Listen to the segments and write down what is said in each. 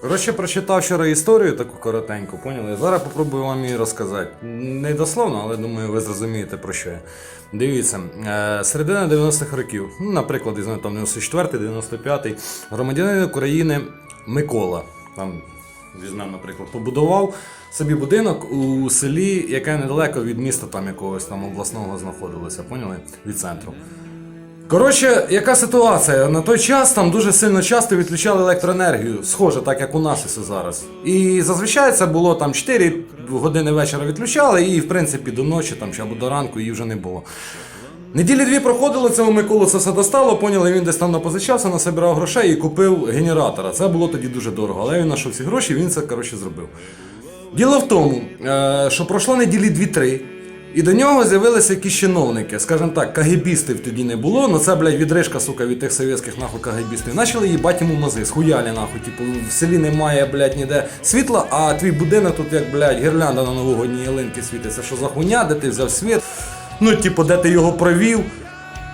Коротше, прочитав вчора історію таку коротеньку, поняли? Зараз попробую вам її розказати. Не дословно, але думаю, ви зрозумієте про що я. Дивіться, е, середина 90-х років, ну, наприклад, я там 94-й, 95-й, громадянин України Микола, там, візьмемо, наприклад, побудував собі будинок у селі, яке недалеко від міста там якогось там обласного знаходилося, поняли? Від центру. Коротше, яка ситуація? На той час там дуже сильно часто відключали електроенергію, схоже, так як у нас ось зараз. І зазвичай це було там 4 години вечора відключали, і в принципі до ночі там або до ранку її вже не було. Неділі дві проходили, це у Миколу це все достало, поняли, він десь там напозичався, насобирав грошей і купив генератора. Це було тоді дуже дорого, але він знайшов ці гроші, він це коротше зробив. Діло в тому, е, що пройшло неділі 2-3, і до нього з'явилися якісь чиновники, скажімо так, кагібістів тоді не було, ну це, блядь, відрижка, сука, від тих совєтських нахуй кагібістів. Почали їбать йому мази, схуяли нахуй, типу, в селі немає, блядь, ніде світла, а твій будинок тут, як, блядь, гірлянда на новогодній ялинки світиться. Що за хуйня, де ти взяв світ? Ну, типу, де ти його провів?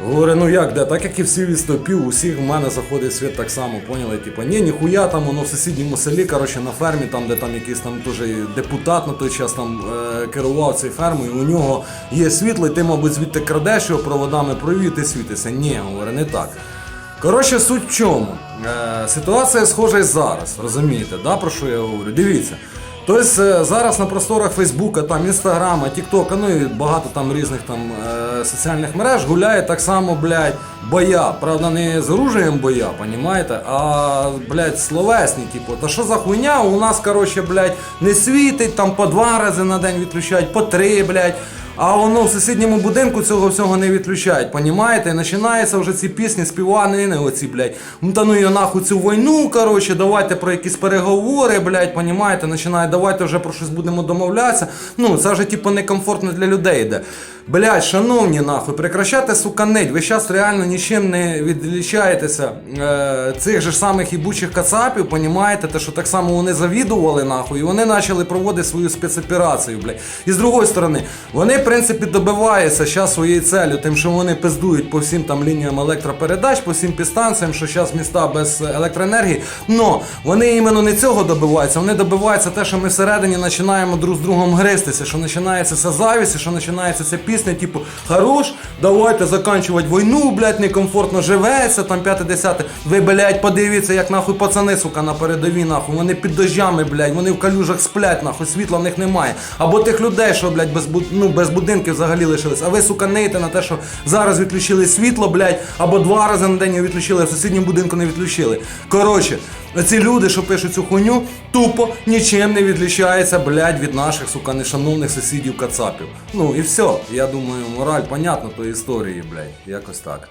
Говорю, ну як де? Так як і всі відступів, усіх в мене заходить світ так само, поняли? Типу, ні, ніхуя там, воно в сусідньому селі, коротше, на фермі, там, де там якийсь там теж депутат на той час там е, керував цією фермою, у нього є світло, і ти, мабуть, звідти крадеш його проводами провів, і ти світишся. Ні, говорю, не так. Коротше, суть в чому? Е, ситуація схожа і зараз, розумієте, да, про що я говорю? Дивіться. Тобто е, зараз на просторах Фейсбука, там Інстаграма, Тіктока, ну і багато там різних там е, соціальних мереж гуляє так само, блядь, боя. Правда, не з оружиєм боя, понімаєте, а, блядь, словесні, типу, та що за хуйня? У нас, коротше, блядь, не світить, там по два рази на день відключають, по три, блядь. А воно в сусідньому будинку цього всього не відключають, понімаєте? Починаються вже ці пісні, співанини, оці, блядь. Ну та ну я нахуй цю війну, коротше, давайте про якісь переговори, блядь, понімаєте? починає, давайте вже про щось будемо домовлятися. Ну, це вже типу некомфортно для людей йде. Блядь, шановні, нахуй, прекращайте, сука, нить. Ви зараз реально нічим не відлічаєтеся е, цих же самих ібучих кацапів, понімаєте? Те, що так само вони завідували, нахуй, і вони почали проводити свою спецоперацію, блядь. І з другої сторони, вони, в принципі, добиваються зараз своєю целью, тим, що вони пиздують по всім там лініям електропередач, по всім підстанціям, що зараз міста без електроенергії. Но вони іменно не цього добиваються, вони добиваються те, що ми всередині починаємо друг з другом гристися, що починається ця завість, що починається ця пісня, типу, хорош, давайте заканчувати війну, блядь, некомфортно живеться, там п'яте десяте. Ви, блядь, подивіться, як нахуй пацани, сука, на передовій, нахуй. Вони під дощами, блядь, вони в калюжах сплять, нахуй, світла в них немає. Або тих людей, що, блядь, без, ну, без будинків взагалі лишились. А ви, сука, неєте на те, що зараз відключили світло, блядь, або два рази на день відключили, а в сусідньому будинку не відключили. Коротше, ці люди, що пишуть цю хуйню, тупо нічим не відлічаються, блядь, від наших, сука, нешановних сусідів кацапів. Ну і все. Я думаю, мораль понятна тої історії, блядь. Якось так.